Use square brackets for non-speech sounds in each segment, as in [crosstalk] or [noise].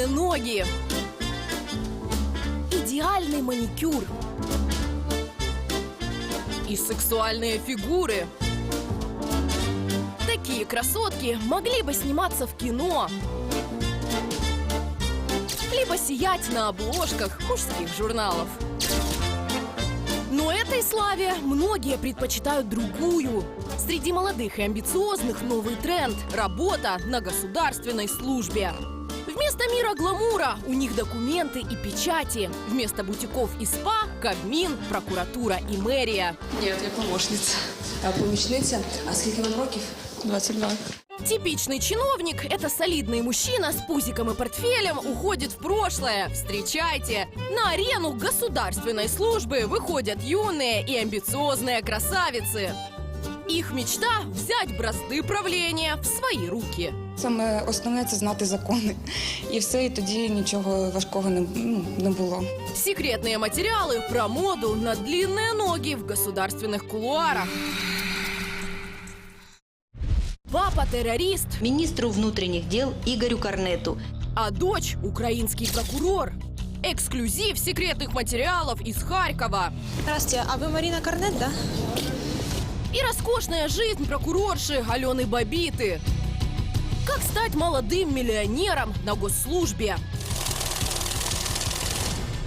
длинные ноги, идеальный маникюр и сексуальные фигуры. Такие красотки могли бы сниматься в кино, либо сиять на обложках мужских журналов. Но этой славе многие предпочитают другую. Среди молодых и амбициозных новый тренд – работа на государственной службе. Вместо мира гламура у них документы и печати. Вместо бутиков и спа – Кабмин, прокуратура и мэрия. Ні, я помощниця. А помічниця, а скільки вам років? 22. Типичный чиновник – это солидный мужчина с пузиком и портфелем уходит в прошлое. Встречайте! На арену государственной службы выходят юные и амбициозные красавицы. Их мечта – взять бразды правления в свои руки. Саме основне це знати закони. І все, і тоді нічого важкого не, ну, не було. Секретные материалы про моду на длинные ноги в государственных кулуарах. Папа – террорист, министру внутренних дел Игорю Корнету. а дочь – украинский прокурор. Эксклюзив секретных материалов из Харькова. Здравствуйте, а вы Марина Корнет, да? И роскошная жизнь прокурорши Алены Бабиты. Как стать молодым миллионером на госслужбе?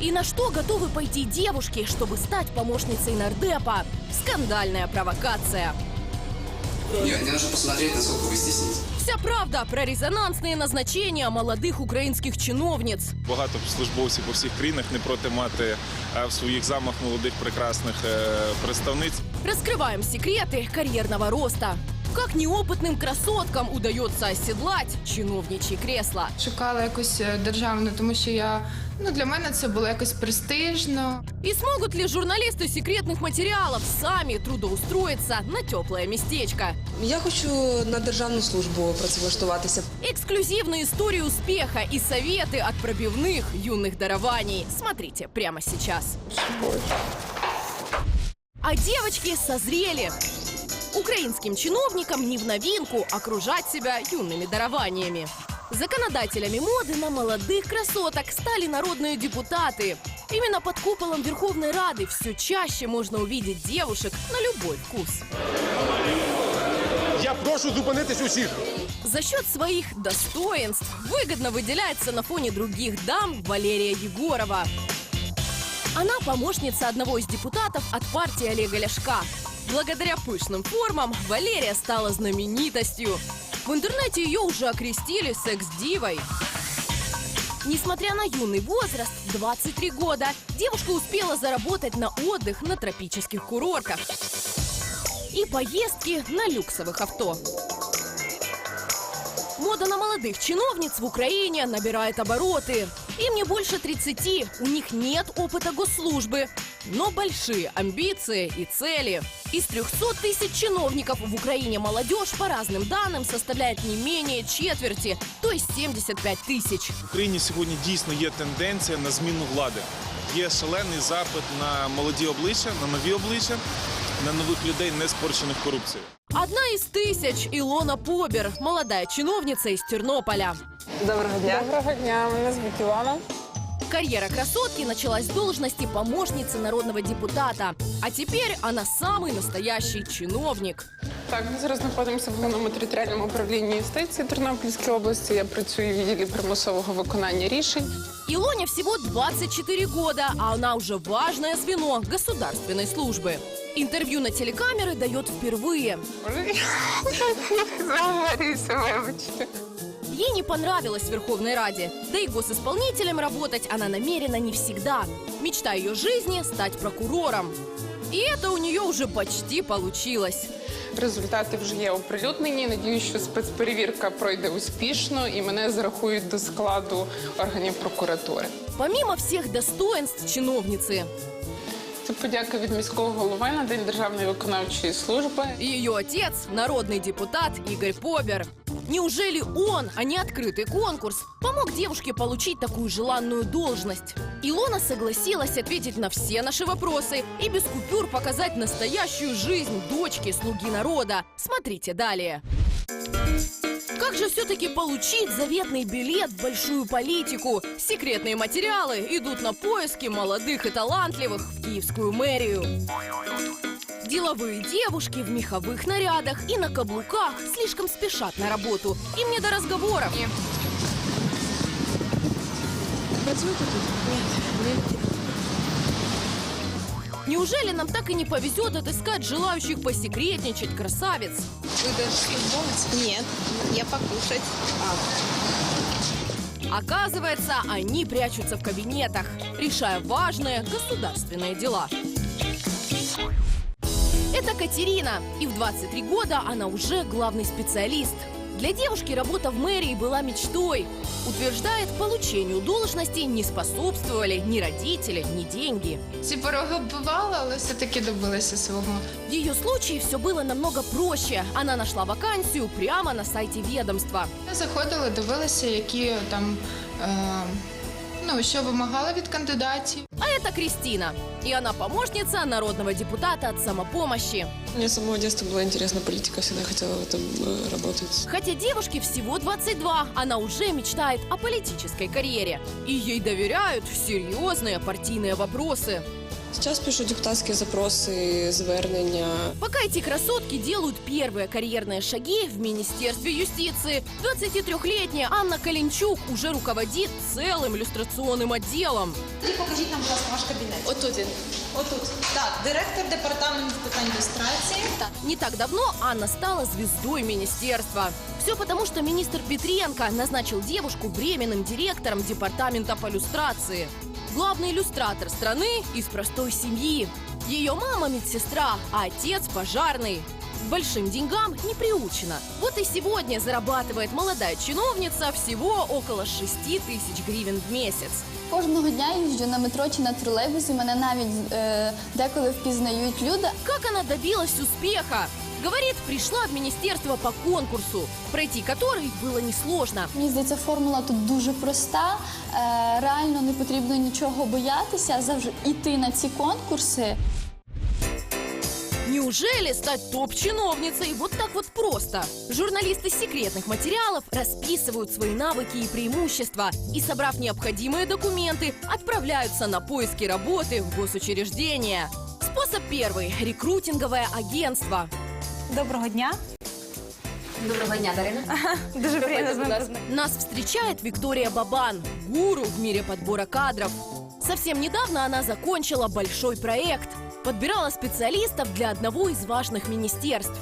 И на что готовы пойти девушки, чтобы стать помощницей нардепа? Скандальная провокация. Нет, мне нужно посмотреть, насколько вы стеснитесь. Вся правда про резонансные назначения молодых украинских чиновниц. Багато службовців по всіх країнах не проти мати е, в своїх замах молодих прекрасних е, представниць. Раскрываем секреты карьерного роста. Как неопытным красоткам удается оседлать чиновничье кресло. Шукала якусь державну, тому що я ну для мене це було якось престижно. И смогут ли журналисты секретных материалов сами трудоустроиться на теплое местечко? Я хочу на державну службу працевлаштуватися. Эксклюзивные истории успеха и советы от пробивных юных дарований. Смотрите прямо сейчас. А девочки созрели. Украинским чиновникам не в новинку окружать себя юными дарованиями. Законодателями моды на молодых красоток стали народные депутаты. Именно под куполом Верховной Рады все чаще можно увидеть девушек на любой вкус. Я прошу зупинитись усіх. За счет своих достоинств выгодно выделяется на фоне других дам Валерия Егорова. Она помощница одного из депутатов от партии Олега Ляшка. Благодаря пышным формам Валерия стала знаменитостью. В интернете ее уже окрестили секс-дивой. Несмотря на юный возраст, 23 года, девушка успела заработать на отдых на тропических курортах и поездки на люксовых авто. Мода на молодых чиновниц в Украине набирает обороты. Им не больше 30, у них нет опыта госслужбы, но большие амбиции и цели. Из 300 тысяч чиновников в Украине молодежь, по разным данным, составляет не менее четверти, то есть 75 тысяч. В Україні сьогодні дійсно є тенденція на зміну влади. Є шалений запит на молоді обличчя, на нові обличчя, на нових людей, не спорчених корупцією. Одна из тысяч – Илона Побер, молодая чиновница из Тернополя. Доброго дня. Доброго дня, мене звуть Ілона. Карьера красотки началась с должности помощницы народного депутата. А теперь она самый настоящий чиновник. Так, ми зараз знаходимося в головному територіальному управлінні юстиції Тернопільської області. Я працюю в відділі примусового виконання рішень. Илоне всего 24 года, а она уже важное звено государственной службы. Интервью на телекамеры дает впервые. Заговорюся, [laughs] вибачте. Ей не понравилось в Верховной Раде. Да и госисполнителем работать она намерена не всегда. Мечта ее жизни – стать прокурором. И это у нее уже почти получилось. Результати вже є оприлюднені. Надіюсь, що спецперевірка пройде успішно і мене зарахують до складу органів прокуратури. Помимо всех достоинств чиновницы, Це подяка від міського голови на день державної виконавчої служби. Ее отец – народный депутат Игорь Побер. Неужели он, а не открытый конкурс, помог девушке получить такую желанную должность? Илона согласилась ответить на все наши вопросы и без купюр показать настоящую жизнь дочки слуги народа. Смотрите далее. Как же все-таки получить заветный билет в большую политику? Секретные материалы идут на поиски молодых и талантливых в киевскую мэрию. Деловые девушки в меховых нарядах и на каблуках слишком спешат на работу. Им не до разговоров. Працюєте тут? Неужели нам так и не повезет отыскать желающих посекретничать красавиц? Ви держслужбовець? Нет, я покушать. Оказывается, они прячутся в кабинетах, решая важные государственные дела. Это Катерина, и в 23 года она уже главный специалист. Для девушки работа в мэрии была мечтой. Утверждает, получению должности не способствовали ни родители, ни деньги. Ці пороги бували, але все-таки добилася свого. В ее случае все было намного проще. Она нашла вакансию прямо на сайте ведомства. Заходили, дивилися, які там е, ну що вимагали від кандидатів. А это Кристина. И она помощница народного депутата от самопомощи. Мне с самого детства была интересна политика, всегда хотела в этом э, работать. Хотя девушке всего 22, она уже мечтает о политической карьере. И ей доверяют серьезные партийные вопросы. Сейчас пишу депутатские запросы, звернення. Пока эти красотки делают первые карьерные шаги в Министерстве юстиции, 23-летняя Анна Калинчук уже руководит целым иллюстрационным отделом. Тоді покажіть нам, будь ласка, ваш кабінет. Отут він. Отут. Так, директор департаменту з питань ілюстрації. Не так давно Анна стала звездой министерства. Все потому, что министр Петренко назначил девушку временным директором департамента по иллюстрации. Главный иллюстратор страны из простой семьи. Ее мама медсестра, а отец пожарный. К большим деньгам не приучена. Вот и сегодня зарабатывает молодая чиновница всего около 6 тысяч гривен в месяц. Кожного дня їжджу на метро чи на тролейбусі. Мене навіть е, деколи впізнають люди. Как она добилась успеха? Говорит, пришла в министерство по конкурсу, пройти который было несложно. Мені здається, формула тут дуже проста. Е, реально не потрібно нічого боятися, завжди йти на ці конкурси. Неужели стать топ-чиновницей вот так вот просто? Журналисты секретных материалов расписывают свои навыки и преимущества и, собрав необходимые документы, отправляются на поиски работы в госучреждения. Способ первый – рекрутинговое агентство. Доброго дня. Доброго дня, Дарина. Дуже приємно з вами. Нас встречает Виктория Бабан, гуру в мире подбора кадров. Совсем недавно она закончила большой проект. Подбирала специалистов для одного из важных министерств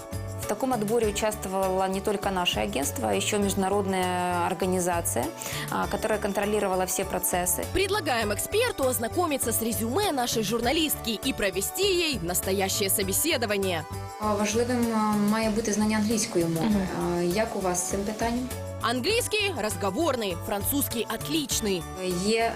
В таком отборе участвовало не только наше агентство, а еще международная организация, а, которая контролировала все процессы. Предлагаем эксперту ознакомиться с резюме нашей журналистки и провести ей настоящее собеседование. А, Важливим а, має бути знання англійської мови. А, Як у вас з цим питанням? Английский разговорный, французский отличный. Є е,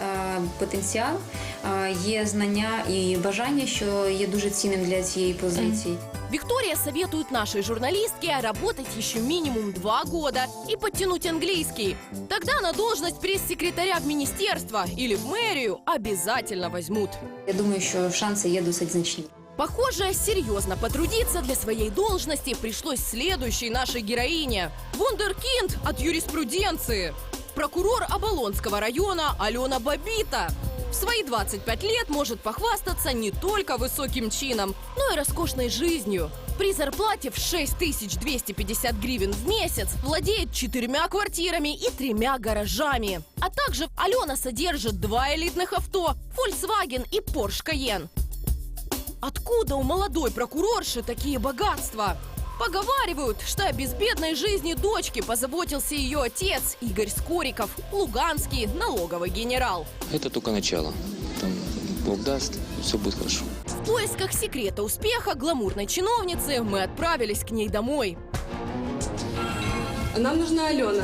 потенціал, е, є знання і бажання, що є дуже цінним для цієї позиції. Виктория советует нашей журналистке работать еще минимум два года и подтянуть английский. Тогда на должность пресс-секретаря в министерство или в мэрию обязательно возьмут. Я думаю, що шанси є досить значні. Похоже, серьезно потрудиться для своей должности пришлось следующей нашей героине. Вундеркинд от юриспруденции. Прокурор Оболонского района Алена Бабита. Свои 25 лет может похвастаться не только высоким чином, но и роскошной жизнью. При зарплате в 6250 гривен в месяц владеет четырьмя квартирами и тремя гаражами. А также Алена содержит два элитных авто – Volkswagen и Porsche Cayenne. Откуда у молодой прокурорши такие богатства? Поговаривают, что о безбедной жизни дочки позаботился ее отец Игорь Скориков, луганский налоговый генерал. Это только начало. Там Бог даст, все будет хорошо. В поисках секрета успеха гламурной чиновницы мы отправились к ней домой. Нам нужна Алена.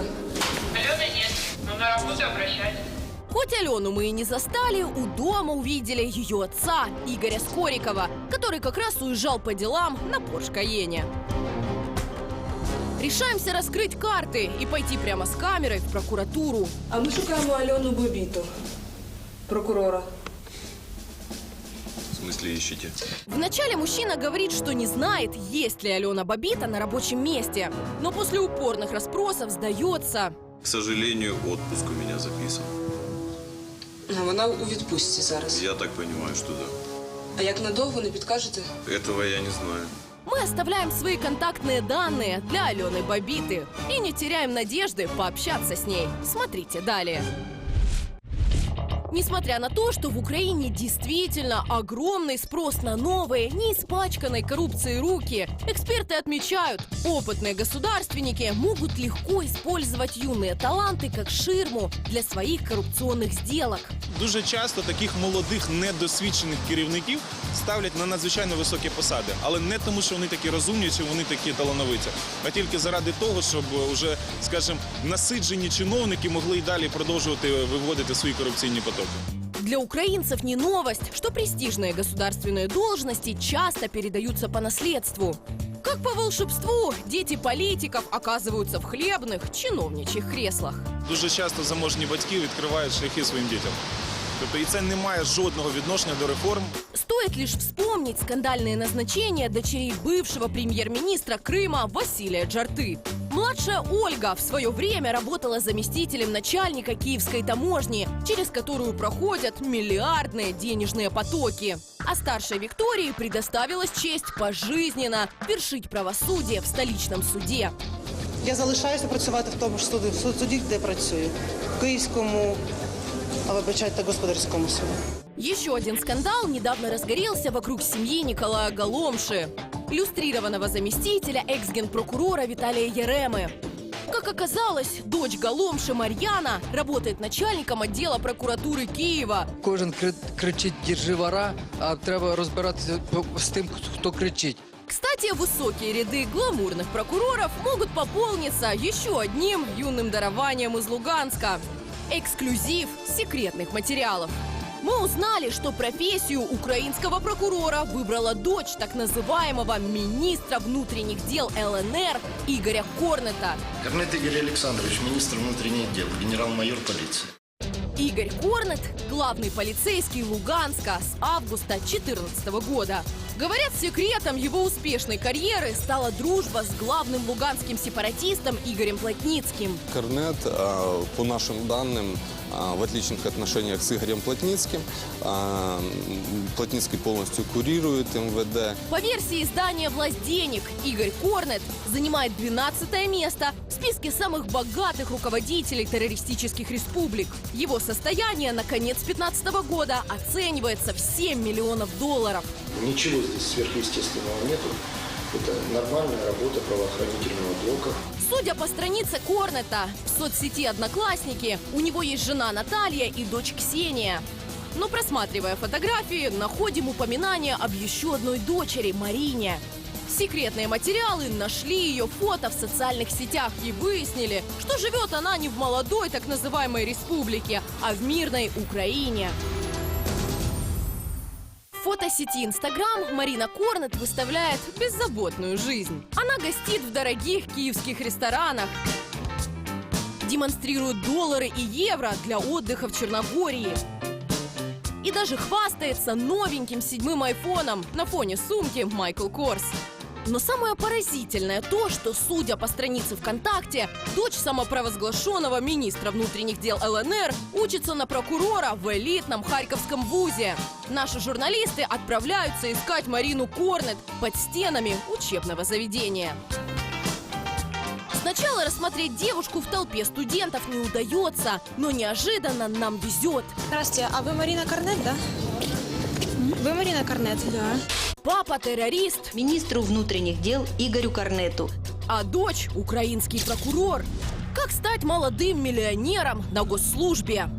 Хоть Алену мы и не застали, у дома увидели ее отца Игоря Скорикова, который как раз уезжал по делам на Порш Каене. Решаемся раскрыть карты и пойти прямо с камерой в прокуратуру. А ми шукаємо Альону Бобіту, прокурора. В смысле ищете? Вначале мужчина говорит, что не знает, есть ли Алена Бабита на рабочем месте. Но после упорных расспросов сдается. К сожалению, отпуск у меня записан. А Вона у відпустці зараз. Я так понимаю, что да. А як надовго не підкажете? Этого я не знаю. Мы оставляем свои контактные данные для Алены Бабиты и не теряем надежды пообщаться с ней. Смотрите далее. Несмотря на то, что в Украине действительно огромный спрос на новые, не испачканной коррупцией руки, эксперты отмечают, опытные государственники могут легко использовать юные таланты как ширму для своих коррупционных сделок. Дуже часто таких молодих недосвідчених керівників ставлять на надзвичайно високі посади, але не тому, що вони такі розумні чи вони такі талановиті, а тільки заради того, щоб уже, скажімо, насиджені чиновники могли й далі продовжувати виводити свої корупційні потоки. Для украинцев не новость, что престижные государственные должности часто передаются по наследству. Как по волшебству, дети политиков оказываются в хлебных, чиновничьих креслах. Дуже часто заможні батьки відкривають шляхи своїм дітям. Тобто і це не має жодного відношення до реформ. Стоит лишь вспомнить скандальные назначения дочерей бывшего премьер-министра Крыма Василия Джарты. Младшая Ольга в свое время работала заместителем начальника киевской таможни, через которую проходят миллиардные денежные потоки. А старшей Виктории предоставилась честь пожизненно вершить правосудие в столичном суде. Я залишаюся працювати в тому ж суді, в суді, де працюю. В Київському, а вибачайте, господарському суді. Еще один скандал недавно разгорелся вокруг семьи Николая Голомши, иллюстрированного заместителя экс-генпрокурора Виталия Еремы. Как оказалось, дочь Голомши Марьяна работает начальником отдела прокуратуры Киева. Кожен кри- кричить «Держи вора», а треба розбиратися з тим, хто кричить. Кстати, высокие ряды гламурных прокуроров могут пополниться еще одним юным дарованием из Луганска. Эксклюзив секретных материалов. Мы узнали, что профессию украинского прокурора выбрала дочь так называемого министра внутренних дел ЛНР Игоря Корнета. Корнет Игорь Александрович, министр внутренних дел, генерал-майор полиции. Игорь Корнет – главный полицейский Луганска с августа 2014 года. Говорят, секретом его успешной карьеры стала дружба с главным луганским сепаратистом Игорем Плотницким. Корнет, а, по нашим данным, в отличных отношениях с Игорем Плотницким. А, Плотницкий полностью курирует МВД. По версии издания «Власть денег» Игорь Корнет занимает 12 место в списке самых богатых руководителей террористических республик. Его состояние на конец 2015 года оценивается в 7 миллионов долларов. Ничего здесь сверхъестественного нету. Это нормальная работа правоохранительного блока. Судя по странице Корнета в соцсети «Одноклассники», у него есть жена Наталья и дочь Ксения. Но просматривая фотографии, находим упоминание об еще одной дочери Марине. Секретные материалы нашли ее фото в социальных сетях и выяснили, что живет она не в молодой так называемой республике, а в мирной Украине. Фотосети Инстаграм Марина Корнет выставляет беззаботную жизнь. Она гостит в дорогих киевских ресторанах, демонстрирует доллары и евро для отдыха в Черногории. И даже хвастается новеньким седьмым айфоном на фоне сумки Майкл Корс. Но самое поразительное то, что, судя по странице ВКонтакте, дочь самопровозглашенного министра внутренних дел ЛНР учится на прокурора в элитном Харьковском вузе. Наши журналисты отправляются искать Марину Корнет под стенами учебного заведения. Сначала рассмотреть девушку в толпе студентов не удается, но неожиданно нам везет. Здравствуйте, а вы Марина Корнет, да? Вы Марина Корнет? Да. Папа террорист, Министру внутренних дел Игорю Корнету. а дочь украинский прокурор. Как стать молодым миллионером на госслужбе?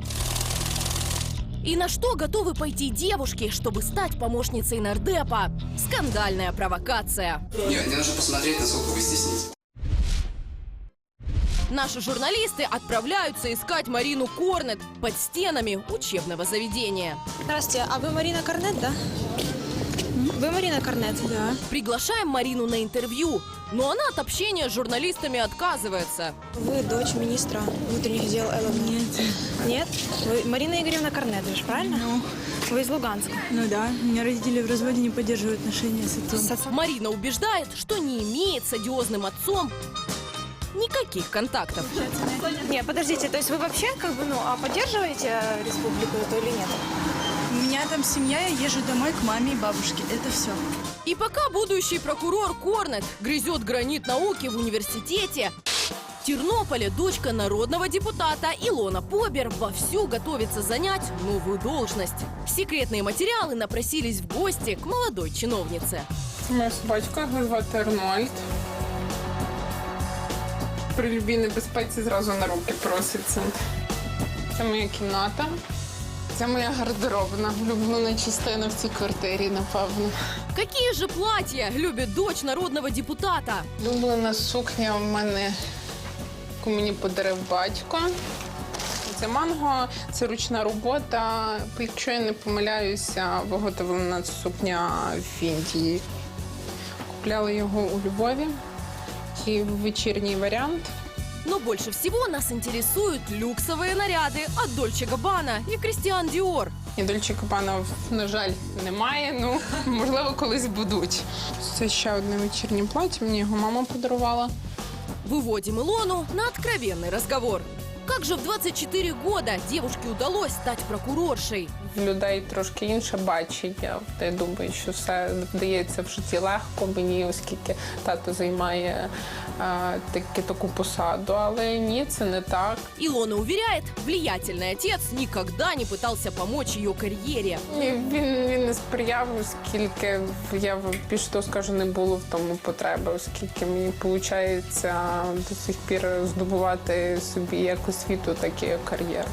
И на что готовы пойти девушки, чтобы стать помощницей нардепа? Скандальная провокация. Нет, мне нужно посмотреть, насколько вы стеснитесь. Наши журналисты отправляются искать Марину Корнет под стенами учебного заведения. Здравствуйте, а вы Марина Корнет, да? Вы Марина Корнет? Да. Приглашаем Марину на интервью, но она от общения с журналистами отказывается. Вы дочь министра внутренних дел ЛНР? Нет. Нет? Вы Марина Игоревна Корнет, же, правильно? Ну. Вы из Луганска? Ну да, у меня родители в разводе не поддерживают отношения с отцом. Марина убеждает, что не имеет с одиозным отцом никаких контактов. Нет, подождите, то есть вы вообще как бы, ну, а поддерживаете э, республику эту или нет? У меня там семья, я езжу домой к маме и бабушке. Это все. И пока будущий прокурор Корнет грызет гранит науки в университете, в Тернополе дочка народного депутата Илона Побер вовсю готовится занять новую должность. Секретные материалы напросились в гости к молодой чиновнице. Це моя собачка, його звати Арнольд. При любій небезпеці зразу на руки проситься. Це моя кімната. Це моя гардеробна, улюблена частина в цій квартирі, напевно. Какие же платья любит дочь народного депутата? Улюблена сукня в мене, яку мені подарив батько. Це манго, це ручна робота. Якщо я не помиляюся, виготовлена сукня в Індії. Купляли його у Львові. І вечірній варіант. Но больше всего нас интересуют люксовые наряды от Дольче Габбана и Кристиан Диор. І Дольче Кабана, на жаль, немає. Ну, можливо, [laughs] колись будуть. Це ще одне вечірнє плаття. Мені його мама подарувала. Выводим Илону на откровенный разговор. Как же в 24 года девушке удалось стать прокуроршей? В людей трошки інше бачення. Я думаю, що все вдається в житті легко мені, оскільки тато займає е, таки, таку посаду. Але ні, це не так. Илона уверяет, влиятельный отец никогда не пытался помочь ее карьере. Ні, він, він не сприяв, оскільки я більш того скажу, не було в тому потреби, оскільки мені виходить до сих пір здобувати собі як освіту, так і кар'єру.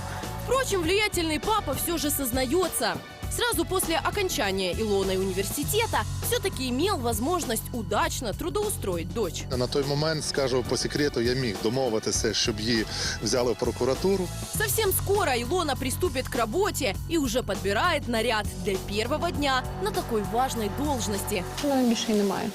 Впрочем, влиятельный папа все же сознается. Сразу после окончания Илоной университета все-таки имел возможность удачно трудоустроить дочь. На той момент, скажу по секрету, я міг домовитися, щоб її взяли в прокуратуру. Совсем скоро Илона приступит к работе и уже подбирает наряд для первого дня на такой важной должности. Більше немає.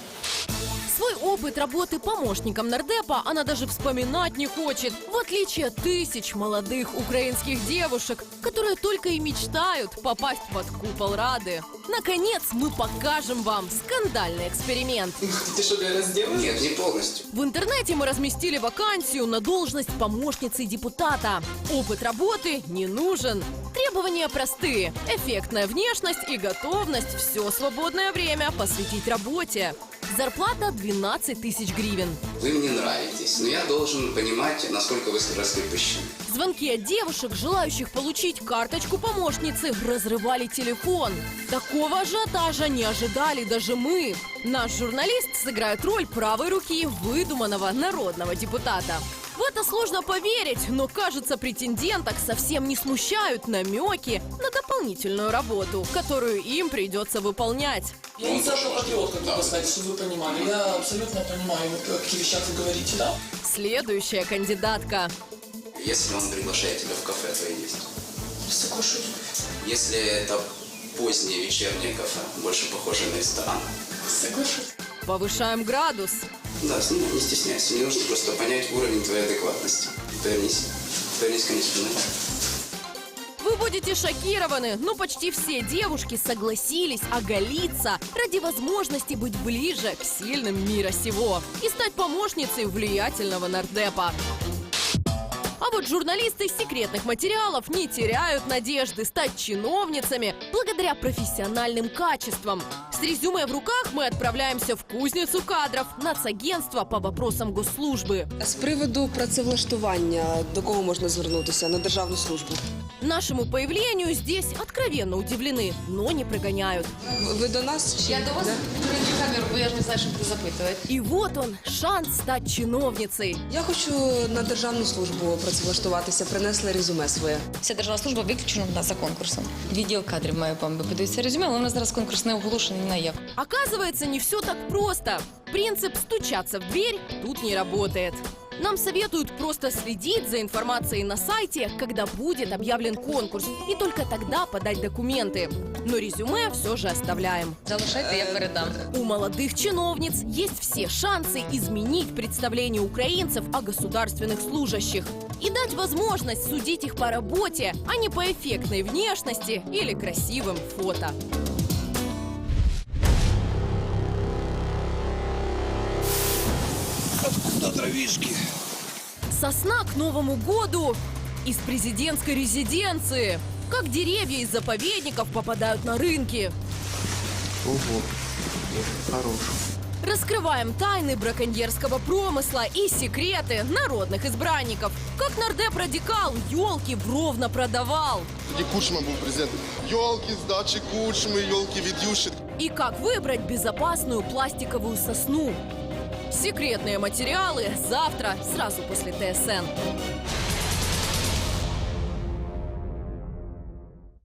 Опыт работы помощником нардепа она даже вспоминать не хочет, в отличие от тысяч молодых украинских девушек, которые только и мечтают попасть под купол Рады. Наконец, мы покажем вам скандальный эксперимент. Ты что, раздел? Нет, не полностью. В интернете мы разместили вакансию на должность помощницы депутата. Опыт работы не нужен. Требования простые. Эффектная внешность и готовность все свободное время посвятить работе. Зарплата 12 тысяч гривен. Вы мне нравитесь, но я должен понимать, насколько вы раскрепощены. Звонки от девушек, желающих получить карточку помощницы, разрывали телефон. Такого ажиотажа не ожидали даже мы. Наш журналист сыграет роль правой руки выдуманного народного депутата. В это сложно поверить, но, кажется, претенденток совсем не смущают намеки на дополнительную работу, которую им придется выполнять. Я не сразу патриот, как вы сказать, чтобы вы понимали. Я абсолютно понимаю, о каких вы говорите, да? Следующая кандидатка. Если он приглашает тебя в кафе, то и есть. Соглашусь. Если это позднее вечернее кафе, больше похоже на ресторан. Соглашусь. Повышаем градус. Да, снимай, не стесняйся. Мне нужно просто понять уровень твоей адекватности. Повернись. Повернись ко мне спиной. Вы будете шокированы, но почти все девушки согласились оголиться ради возможности быть ближе к сильным мира сего и стать помощницей влиятельного нардепа. А вот журналисты секретных материалов не теряют надежды стать чиновницами благодаря профессиональным качествам. С резюме в руках мы отправляемся в кузницу кадров нацагентства по вопросам госслужбы. З приводу працевлаштування до кого можна звернутися на державну службу? Нашему появлению здесь откровенно удивлены, но не прогоняют. Ви до нас? Чи? Я до вас включу камеру, бо я ж не знаю, що буду запитувати. И вот он, шанс стать чиновницей. Я хочу на державну службу працевлаштуватися. Принесли резюме своє. Вся державна служба виключена в нас за конкурсом. Відділ кадрів має вам подивитися резюме, але у нас зараз конкурс не оголошений ні на як. Оказывается, не все так просто. Принцип «стучаться в дверь» тут не работает. Нам советуют просто следить за информацией на сайте, когда будет объявлен конкурс, и только тогда подать документы. Но резюме все же оставляем. Залишайте, я передам. У молодых чиновниц есть все шансы изменить представление украинцев о государственных служащих и дать возможность судить их по работе, а не по эффектной внешности или красивым фото. До дровишки. Сосна к Новому году из президентской резиденции. Как деревья из заповедников попадают на рынки. Ого, хорош. Раскрываем тайны браконьерского промысла и секреты народных избранников. Как нардеп радикал елки вровно продавал. Тоді Кучма був президентом. Йолки, здачі Кучми, йолки від Юші. И как выбрать безопасную пластиковую сосну. Секретные материалы завтра, сразу после ТСН.